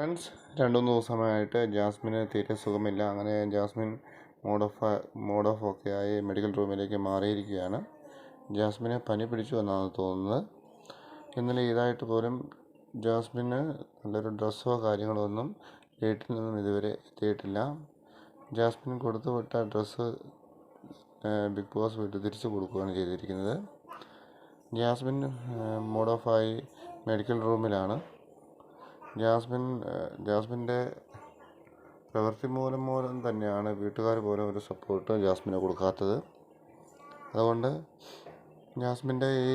Friends രണ്ട് മൂന്ന് ദിവസമായിട്ട് ജാസ്മിന് തീരെ സുഖമില്ല. അങ്ങനെ Jasmine mode off mode off ഒക്കെ ആയി മെഡിക്കൽ റൂമിലേക്ക് മാറിയിരിക്കുകയാണ്. ജാസ്മിനെ പനി പിടിച്ചു എന്നാണ് തോന്നുന്നത്. ഇന്നലെ ഇതായിട്ട് പോലും ജാസ്മിന് നല്ലൊരു ഡ്രസ്സോ കാര്യങ്ങളോ ഒന്നും വീട്ടിൽ നിന്നും ഇതുവരെ എത്തിയിട്ടില്ല. ജാസ്മിൻ കൊടുത്തു വിട്ട ഡ്രസ്സ് ബിഗ് ബോസ് വീട്ടിൽ തിരിച്ചു കൊടുക്കുകയാണ് ചെയ്തിരിക്കുന്നത്. ജാസ്മിൻ മോഡ് ഓഫായി മെഡിക്കൽ റൂമിലാണ് ജാസ്മിൻ ജാസ്മിന്റെ പ്രവൃത്തി മൂലം മൂലം തന്നെയാണ് വീട്ടുകാർ പോലും ഒരു സപ്പോർട്ട് ജാസ്മിന് കൊടുക്കാത്തത്. അതുകൊണ്ട് ജാസ്മിന്റെ ഈ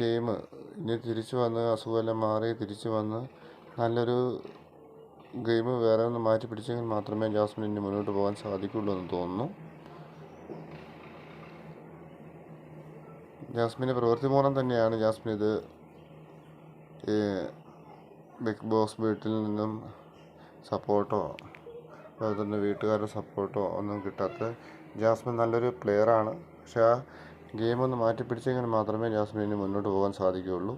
ഗെയിം ഇനി തിരിച്ചു വന്ന് അസുഖമെല്ലാം മാറി തിരിച്ചു വന്ന് നല്ലൊരു ഗെയിം വേറെ ഒന്ന് മാറ്റി പിടിച്ചെങ്കിൽ മാത്രമേ ജാസ്മിൻ ഇനി മുന്നോട്ട് പോകാൻ സാധിക്കുള്ളൂ എന്ന് തോന്നുന്നു. ജാസ്മിന്റെ പ്രവൃത്തി മൂലം തന്നെയാണ് ജാസ്മിൻ ഇത് ബിഗ് ബോസ് വീട്ടിൽ നിന്നും സപ്പോർട്ടോ അതുപോലെ തന്നെ വീട്ടുകാരുടെ സപ്പോർട്ടോ ഒന്നും കിട്ടാത്ത ജാസ്മിൻ നല്ലൊരു പ്ലെയറാണ് പക്ഷേ ആ ഗെയിം ഒന്ന് മാറ്റി പിടിച്ചെങ്കിൽ മാത്രമേ ജാസ്മിന് മുന്നോട്ട് പോകാൻ സാധിക്കുകയുള്ളൂ.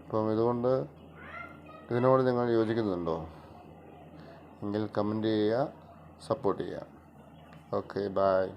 അപ്പം ഇതുകൊണ്ട് ഇതിനോട് നിങ്ങൾ യോജിക്കുന്നുണ്ടോ? എങ്കിൽ കമന്റ് ചെയ്യുക സപ്പോർട്ട് ചെയ്യുക. Okay bye